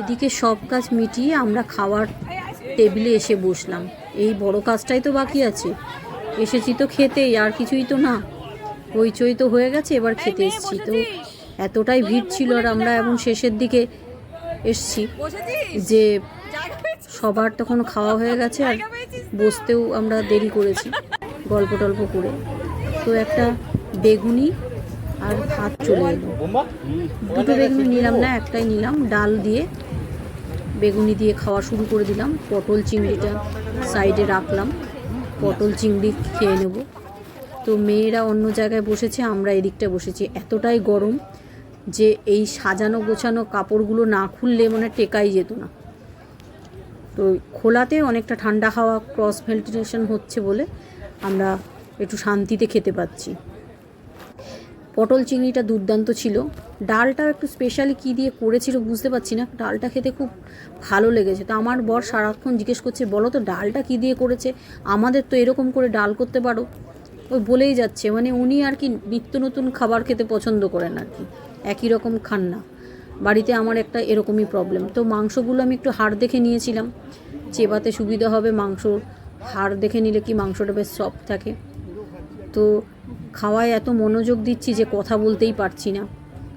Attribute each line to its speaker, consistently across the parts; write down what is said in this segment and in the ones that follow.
Speaker 1: এদিকে সব কাজ মিটিয়ে আমরা খাওয়ার টেবিলে এসে বসলাম। এই বড় কাজটাই তো বাকি আছে। এসেছি তো খেতেই আর কিছুই তো না। হইচই তো হয়ে গেছে এবার খেতে এসেছি। তো এতটাই ভিড় ছিল আর আমরা এখন শেষের দিকে এসছি। যে সবার তখন খাওয়া হয়ে গেছে আর বসতেও আমরা দেরি করেছি গল্প টল্প করে। তো একটা বেগুনি আর ভাত চলে এলো। দুটো বেগুনি নিলাম না, একটাই নিলাম, ডাল দিয়ে, বেগুনি দিয়ে খাওয়া শুরু করে দিলাম। পটল চিংড়িটা সাইডে রাখলাম। পটল চিংড়ি খেয়ে নেব। তো মেয়েরা অন্য জায়গায় বসেছে, আমরা এদিকটা বসেছি। এতটাই গরম যে এই সাজানো গোছানো কাপড়গুলো না খুললে মানে টেকাই যেত না। তো খোলাতে অনেকটা ঠান্ডা হাওয়া ক্রস ভেন্টিলেশন হচ্ছে বলে আমরা একটু শান্তিতে খেতে পাচ্ছি। পটল চিংড়িটা দুর্দান্ত ছিল। ডালটাও একটু স্পেশালি কী দিয়ে করেছিল বুঝতে পারছি না। ডালটা খেতে খুব ভালো লেগেছে। তো আমার বর সারাক্ষণ জিজ্ঞেস করছে, বলো তো, ডালটা কী দিয়ে করেছে? আমাদের তো এরকম করে ডাল করতে পারো। ওই বলেই যাচ্ছে। মানে উনি আর কি নিত্য নতুন খাবার খেতে পছন্দ করেন আর কি। একই রকম খান না। বাড়িতে আমার একটা এরকমই প্রবলেম তো মাংসগুলো আমি একটু হাড় দেখে নিয়েছিলাম। চেবাতে সুবিধা হবে মাংস হাড় দেখে নিলে কি মাংসটা বেশ সফট থাকে। তো খাওয়ায় এত মনোযোগ দিচ্ছি যে কথা বলতেই পারছি না।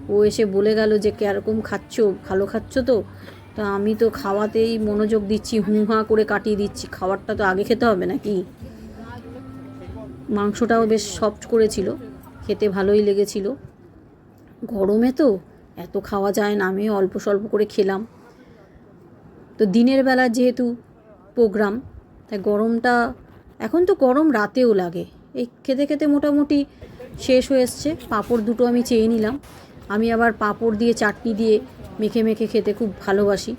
Speaker 1: ও এসে বলে গেল যে, কীরকম খাচ্ছ? ভালো খাচ্ছ তো? তা আমি তো খাওয়াতেই মনোযোগ দিচ্ছি, হুঁ হাঁ করে কাটিয়ে দিচ্ছি। খাবারটা তো আগে খেতে হবে নাকি? মাংসটাও বেশ সফট করেছিল, খেতে ভালোই লেগেছিল। গরমে তো এত খাওয়া যায় না আমি অল্প স্বল্প করে খেলাম। তো দিনের বেলা যেহেতু প্রোগ্রাম তাই গরমটা, এখন তো গরম রাতেও লাগে। এই খেতে খেতে মোটামুটি শেষ হয়ে এসছে। পাঁপড় দুটো আমি চেয়ে নিলাম। আমি আবার পাঁপড় দিয়ে চাটনি দিয়ে মেখে মেখে খেতে খুব ভালোবাসি।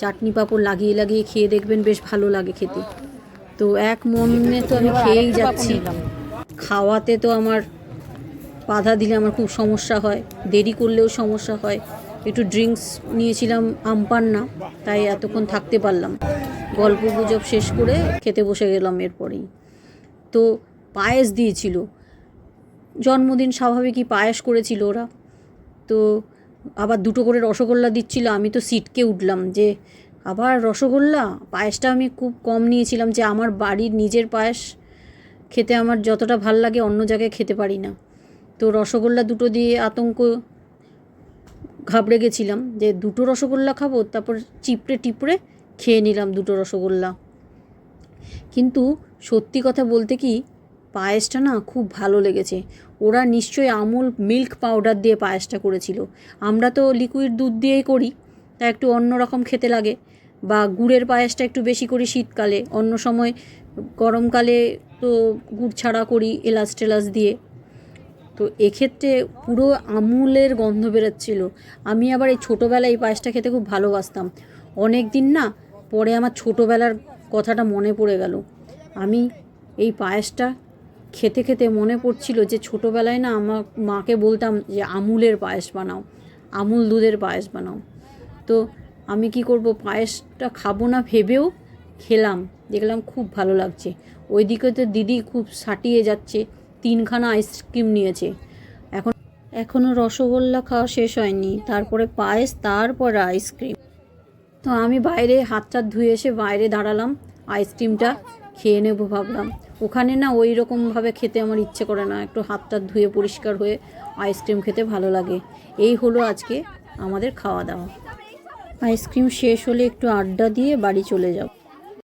Speaker 1: চাটনি পাঁপড় লাগিয়ে লাগিয়ে খেয়ে দেখবেন বেশ ভালো লাগে খেতে। তো এক মনে তো আমি খেয়েই যাচ্ছি। খাওয়াতে তো আমার বাধা দিলে আমার খুব সমস্যা হয়। দেরি করলেও সমস্যা হয়। একটু ড্রিঙ্কস নিয়েছিলাম আমপান না তাই এতক্ষণ থাকতে পারলাম। গল্প গুজব শেষ করে খেতে বসে গেলাম এরপরেই। তো পায়েস দিয়েছিল। জন্মদিন স্বাভাবিকই পায়েস করেছিল ওরা। তো আবার দুটো করে রসগোল্লা দিচ্ছিল, আমি তো সিটকে উঠলাম যে, আবার রসগোল্লা? পায়েসটা আমি খুব কম নিয়েছিলাম যে, আমার বাড়ির নিজের পায়েস খেতে আমার যতটা ভালো লাগে অন্য জায়গায় খেতে পারি না। তো রসগোল্লা দুটো দিয়ে আতঙ্ক ঘাবড়ে গেছিলাম যে, দুটো রসগোল্লা খাব, তারপর চিপড়ে টিপড়ে খেয়ে নিলাম দুটো রসগোল্লা। কিন্তু সত্যি কথা বলতে কি পায়েসটা না খুব ভালো লেগেছে। ওরা নিশ্চয়ই আমুল মিল্ক পাউডার দিয়ে পায়েসটা করেছিল। আমরা তো লিকুইড দুধ দিয়েই করি, তা একটু অন্য রকম খেতে লাগে। বা গুড়ের পায়েসটা একটু বেশি করি শীতকালে, অন্য সময় গরমকালে তো গুড় ছাড়া করি এলাচ টেলাচ দিয়ে। তো এক্ষেত্রে পুরো আমুলের গন্ধ বেরোচ্ছিল। আমি আবার এই ছোটোবেলায় এই পায়েসটা খেতে খুব ভালোবাসতাম। অনেক দিন না পরে আমার ছোটোবেলার কথাটা মনে পড়ে গেল। আমি এই পায়েসটা খেতে খেতে মনে পড়ছিল যে ছোটোবেলায় না আমার মাকে বলতাম যে, আমুলের পায়েস বানাও, আমুল দুধের পায়েস বানাও। তো আমি কি করব, পায়েসটা খাব না ভেবেও খেলাম। দেখলাম খুব ভালো লাগছে। ওইদিকে তো দিদি খুব সাটিয়ে যাচ্ছে, তিনখানা আইসক্রিম নিয়েছে। এখন এখনও রসগোল্লা খাওয়া শেষ হয়নি। তারপরে পায়েস, তারপর আইসক্রিম। তো আমি বাইরে হাত টাত ধুয়ে এসে বাইরে দাঁড়ালাম আইসক্রিমটা। খেয়ে নেব ভাবলাম। ওখানে না ওই রকমভাবে খেতে আমার ইচ্ছে করে না। একটু হাত টাত ধুয়ে পরিষ্কার হয়ে আইসক্রিম খেতে ভালো লাগে। এই হলো আজকে আমাদের খাওয়া দাওয়া। আইসক্রিম শেষ হলে একটু আড্ডা দিয়ে বাড়ি চলে যাব।